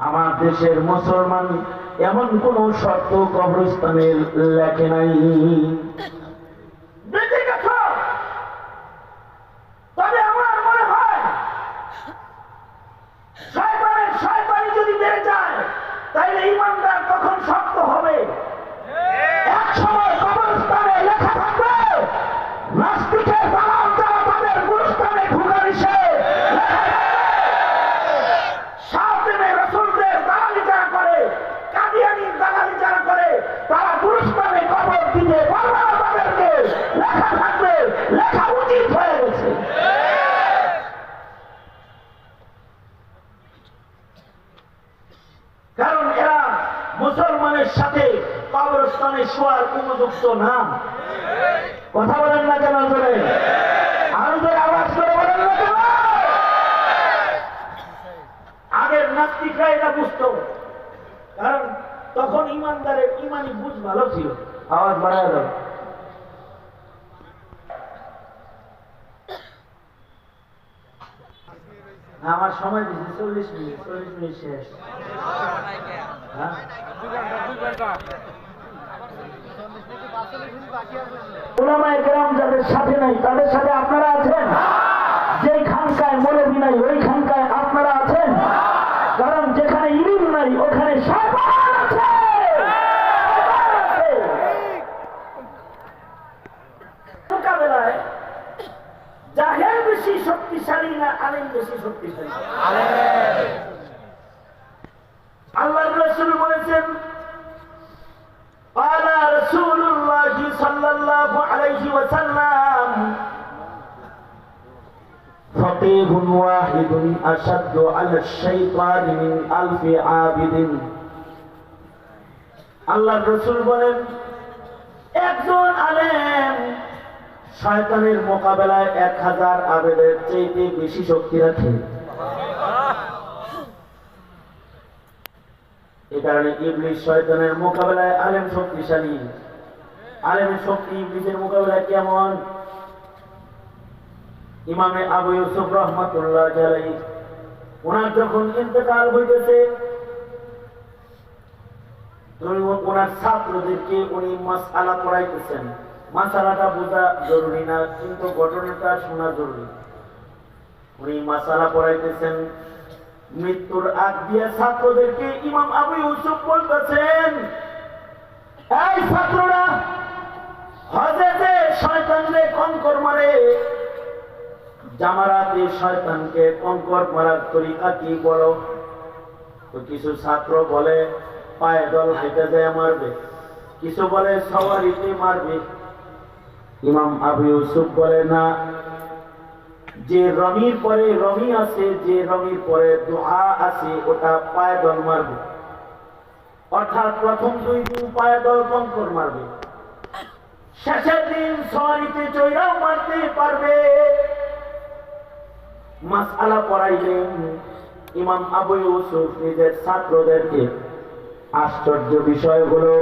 আমার দেশের মুসলমান এমন কোন শর্ত কবরস্থানে লেখে নাই বেঁচে গেছো তবে আমার মনে হয় শয়তানের শয়তানি যদি বেড়ে যায় তাইলে ইমানদার তখন শক্ত হবে এক সময় কবরস্থানে লেখা থাকবে নাস্তিকের দালাল যারা তাদের গুরুস্থানে ঢুকা নিষেধ সাথে রসুলদের দালালি যারা করে কাদিয়ানির দালালি যারা করে তারা গুরুস্থানে কবর দিতে পারবে না তাদেরকে লেখা থাকবে লেখা উচিত হয়ে গেছে কারণ এরা মুসলমানের সাথে কবরস্থানে শোয়ার উপযুক্ত না কথা বলেন না কেন ধরে আরও ধরে আওয়াজ করে বলেন না কেন? আগের নাস্তিকরা এটা বুঝতো। কারণ তখন ইমানদারের ইমানি বুঝ ভালো ছিল। আওয়াজ বাড়ায় দাও। আমার সময় দিচ্ছে চল্লিশ মিনিট চল্লিশ মিনিট শেষ? ওলামায়ে যাদের সাথে নাই, তাদের সাথে আপনারা আছেন? যেই খানকায় মৌলবী নাই, ওই খানকায় আপনারা আছেন? কারণ যেখানে ইলিম নাই, ওখানে মোকাবেলায় জাহেল বেশি শক্তিশালী না, আলিম বেশি শক্তিশালী। আল্লাহ রসুল বলেছেন قال رسول الله صلى الله عليه وسلم فقيه واحد أشد على الشيطان من ألف عابد আল্লাহ রসুল বলেন একজন আলেম শয়তানের মোকাবেলায় এক হাজার আবেদের চাইতে বেশি শক্তি রাখে এ কারণে ইবলিশ শয়তানের মোকাবেলায় আলেম শক্তিশালী। আলেমের শক্তি ইবলিশের মোকাবেলায় কেমন? ইমামে আবু ইউসুফ রহমতুল্লাহ জালাই ওনার যখন ইন্তেকাল হইতেছে ওনার ছাত্রদেরকে উনি মাসালা পড়াইতেছেন। মাসালাটা বোঝা জরুরি না, কিন্তু ঘটনাটা শোনা জরুরি। উনি মাসালা পড়াইতেছেন মৃত্যুর আগ দিয়ে ছাত্রদেরকে ইমাম আবু ইউসুফ বলতেছেন, এই ছাত্ররা হজেতে শয়তানরে কঙ্কর মারে, জামারাতে শয়তানকে কঙ্কর মারার তরিকা কি বলো? তো কিছু ছাত্র বলে, পায়ে দল হেঁটে যায় মারবে। কিছু বলে, সওয়ারিতে মারবে। ইমাম আবু ইউসুফ বলে, না। যে রমির পরে রমি আছে, যে রমির পরে দোহা আছে, ওটা পায়ে দল মারবে। অর্থাৎ প্রথম দুই দিন পায়ে দল কঙ্কর মারবে। শেষের দিন সওয়ারিতে চৈরাও মারতে পারবে। মাসআলা পড়াইলেন ইমাম আবু ইউসুফ নিজের ছাত্রদেরকে। আশ্চর্য বিষয় হলো,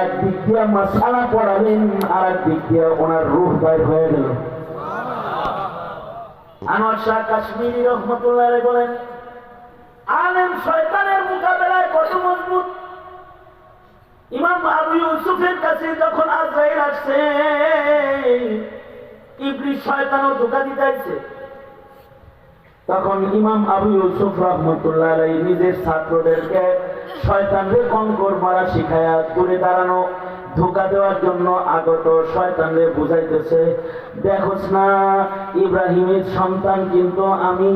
এক দিক দিয়ে মাসালা পড়ালেন আর এক দিক দিয়ে ওনার রূহ বাইর হয়ে গেল। আনোয়ার শাহ কাশ্মীরি রহমতুল্লাহ বলেন, আলেম শয়তানের মোকাবেলায় কত মজবুত। ইমাম আবু ইউসুফের কাছে যখন আজরাইল আসছে ইবলিশ শয়তানও ধোকা দিতে তখন ইমাম আবু ইউসুফ রহমতুল্লাহ নিজের ছাত্রদেরকে শয়তানরে কঙ্কর মারা শিখায়া দূরে দাঁড়ানো ধোকা দেওয়ার জন্য আগত শয়তানরে বুঝাইতেছে, দেখোস না, ইব্রাহিমের সন্তান কিন্তু আমি।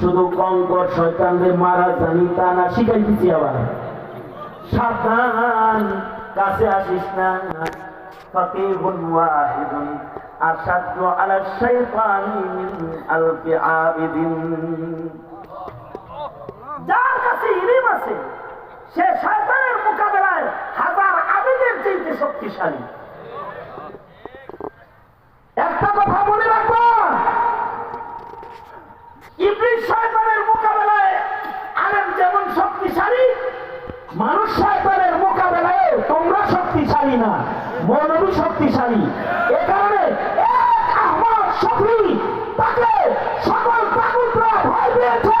শুধু কঙ্কর শয়তানরে মারা জানি তা না, শিখাইতেছি আবার। সাবধান, কাছে আসিস না। ফকিহুন ওয়াহিদুন আসাদ্দু আলা শাইতানি মিন আবিদিন। যার কাছে ইলিম আছে, সে হাজার চাইতে শক্তিশালী। একটা কথা মনে রাখব ইবলিশ শয়তানের মোকাবেলায় আলেম যেমন শক্তিশালী, মানুষ শয়তানের মোকাবেলায় তোমরা শক্তিশালী না, মৌলবী শক্তিশালী। এ কারণে আহমদ শফি তাকে সকল তাগুতরা ভয় পেয়েছে।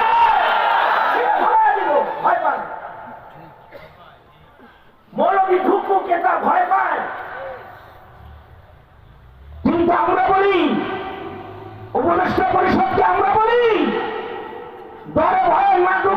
তা ভয় পায়। কিন্তু আমরা বলি উপদেষ্টা পরিষদকে আমরা বলি দরে ভয় মাত্র